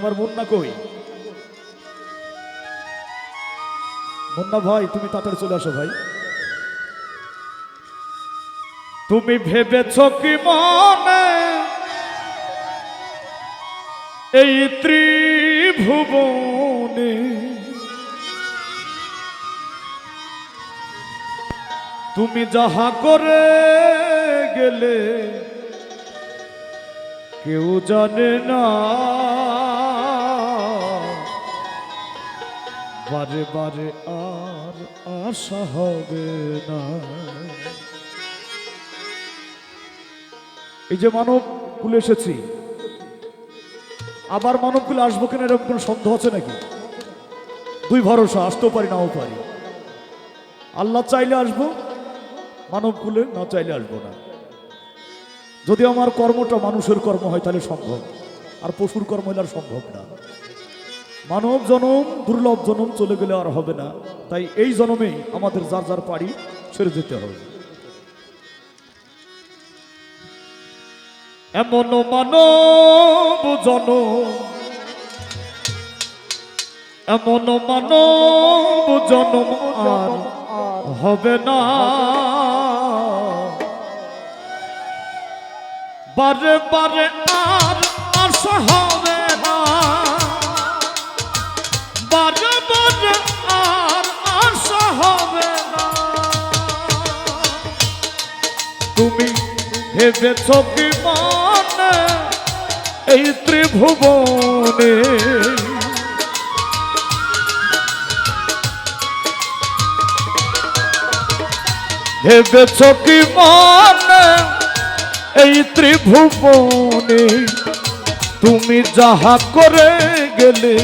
আমার মুন্না কই? মুন্না ভাই, তুমি তাড়াতাড়ি চলে আসো ভাই। তুমি ভেবেছ কি মনে? এই ত্রিভুবনে তুমি যাহা করে গেলে, কেউ জানে না বারে বারে আর আশা হবে না। এই যে মানব কুলে এসেছি, আবার মানব কুলে আসব কিনা? এরকম কোনো সন্দেহ আছে নাকি? দুই ভরসা, আসতেও পারি, নাও পারি। আল্লাহ চাইলে আসব, মানব কুলে না চাইলে আসব না। যদি আমার কর্মটা মানুষের কর্ম হয়, তাহলে সম্ভব। আর পশুর কর্ম হলে আর সম্ভব না। মানব জনম, দুর্লভ জনম চলে গেলে আর হবে না। তাই এই জনমে আমাদের যার যার পাড়ি ছেড়ে যেতে হবে। এমন মানব জনম, এমন মানব জনম আর হবে না। বারে বারে আর আশা ভেবেছ কি মানে এই ত্রিভুবনে। ভেবেছ কি মানে এই ত্রিভুবনে। তুমি যাহা করে গেলে,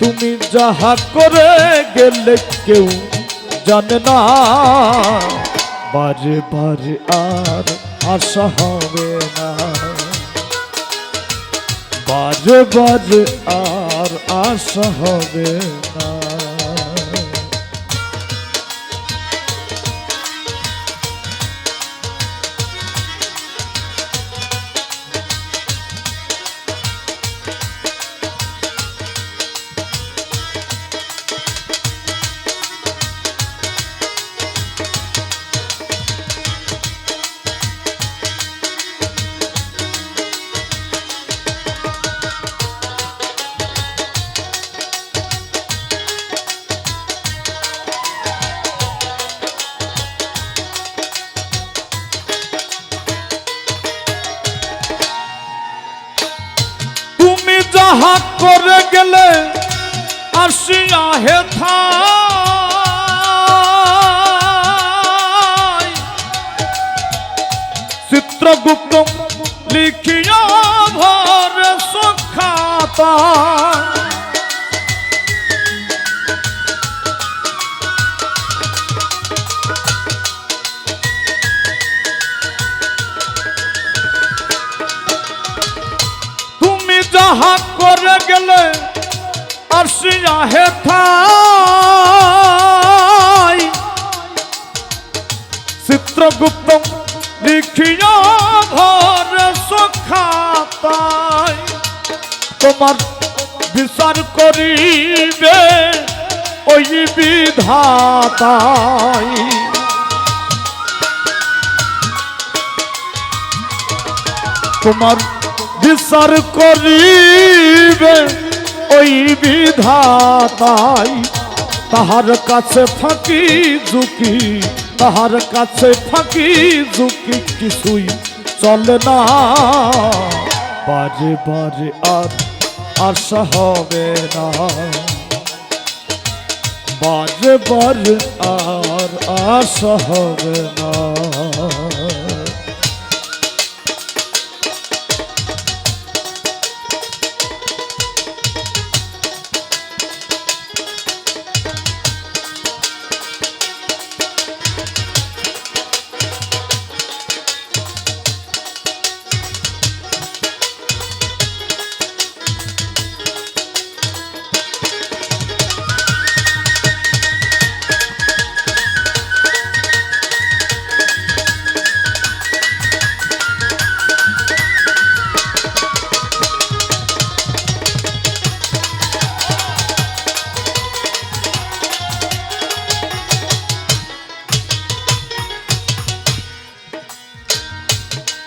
তুমি যাহা করে গেলে কেউ জানে না। বারে বারে আর আশা হবে না। বাজে বারে আর আশা হবে না। আসিয়া হে থাই। চিত্রগুপ্ত লিখিয়া ভরে সখাতা তুমি যাহা করে গেলে আসিয়া হেথাই চিত্রগুপ্ত লিখিয়া ঘরে সখাতাই তোমার বিচার করিবে ওই বিধাতাই। তোমার বিচার করিবে ওই বিধাতাই তাহার কাছে ফাঁকি, ঝুঁকি। তাহার কাছে ফাঁকি, ঝুঁকি কিছুই চলে না। বারে বারে আর আশা হবে না। বারে বারে আর আশা হবে না।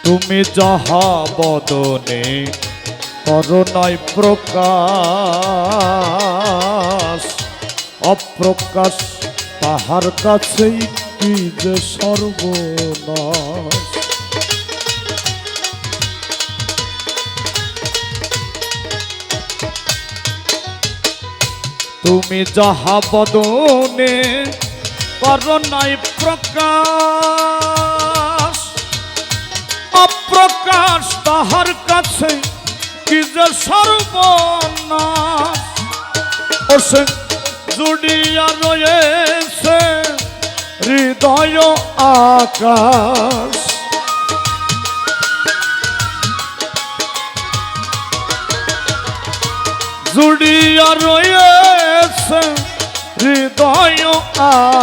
তুমি যাহা বদনে করুণায় প্রকাশ। অপ্রকাশ তাহার কাছেই কি যে সর্বনাশ। তুমি যাহা বদনে করুণায় প্রকাশ। অপ্রকাশ তাহার কাছে, কি যে সর্বনাশ। ও সে জুড়িয়া রয়েছে হৃদয় আকাশ। জুড়িয়া রয়েছে হৃদয়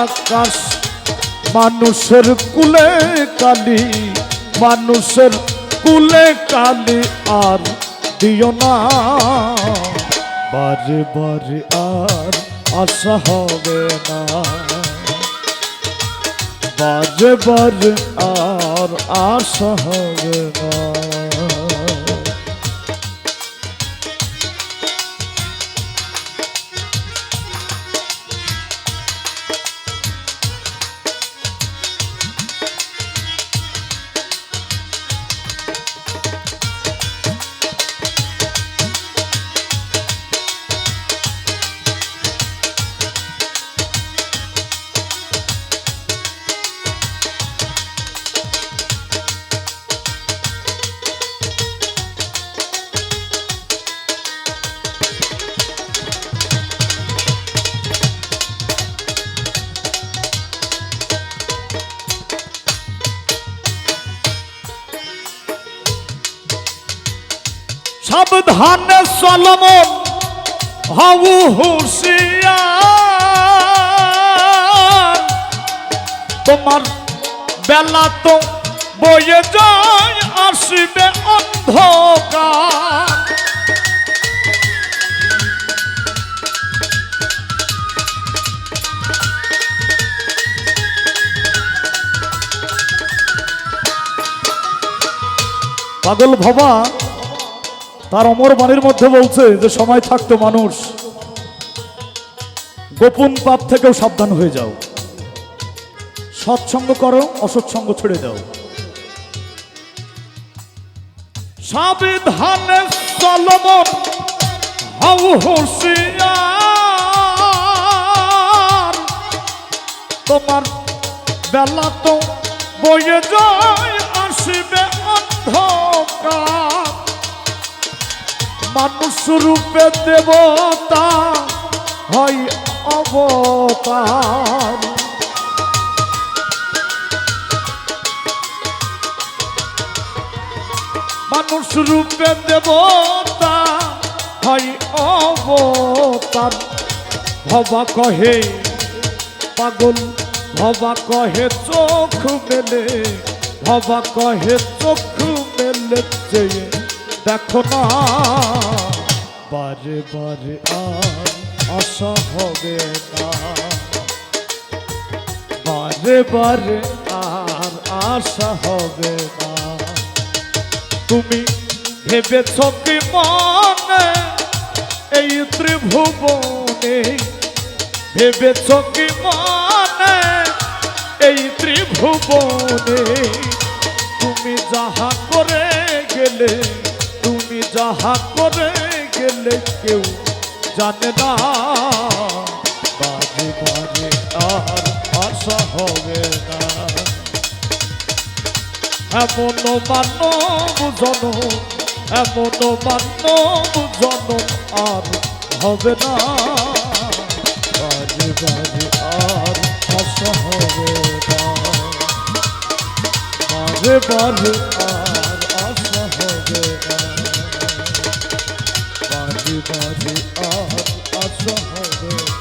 আকাশ, মানুষের কুলে কালি। মানুষের কুলে কালি আর দিও না। বারে বারে আর আশা হবে না। বারে বারে আর আশা হবে না। সাবধানে সলমন হউ হুশিয়ার। তোমার বেলা তো বয়ে যায় আসবে অন্ধকার। পাগল ভবা তার অমর বাণীর মধ্যে বলছে যে, সময় থাকতো মানুষ। গোপন পাপ থেকেও সাবধান হয়ে যাও। সৎসঙ্গ করো অসৎসঙ্গ ছেড়ে দাও। সাবিধানে চলমন হও হুঁশিয়ার। তোমার বেলা তো বয়ে যায়, আসবে অন্ধকার। মানুষ রূপে দেবতা হয় অবতার। মানুষ রূপে দেবতা হয় অবতার। ভবা কহে পাগল, ভবা কহে চোখ মেলে, ভবা কহে চোখ মেলে চেয়ে দেখো না। বারে বারে আর আশা হবে বারে বারে আর আশা হবে না। তুমি ভেবেছ কি মনে? এই ত্রিভুবনে ভেবেছ কি মনে? এই ত্রিভুবনে তুমি যাহা করে গেলে তুমি করে গেলে কেউ জানে না। বারে বারে আর আশা হবে না। এমন মানব জনম, এমন মানব জনম আর হবে না। বারে বারে আর আশা হবে না। বারে বারে বারে আর আশা হবে